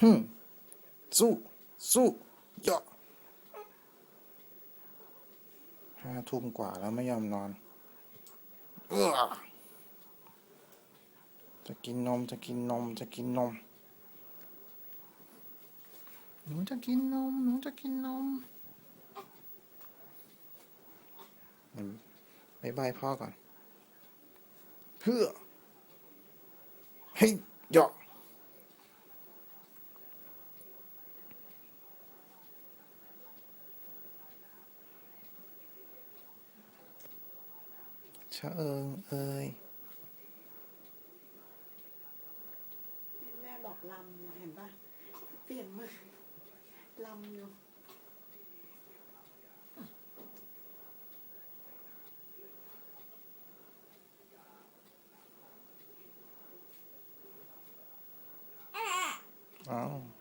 ฮึมสู้ สู้เยอะห้าทุ่มกว่าแล้วไม่ยอมนอน เออจะกินนม จะกินนม จะกินนม หนูจะกินนม หนูจะกินนมบายบายพ่อก่อน เพื่อ ให้หยอะ ชะเอิงเอ้ยแม่บอกลำอยู่เห็นปะเปลี่ยนมือลำอยู่อ้าว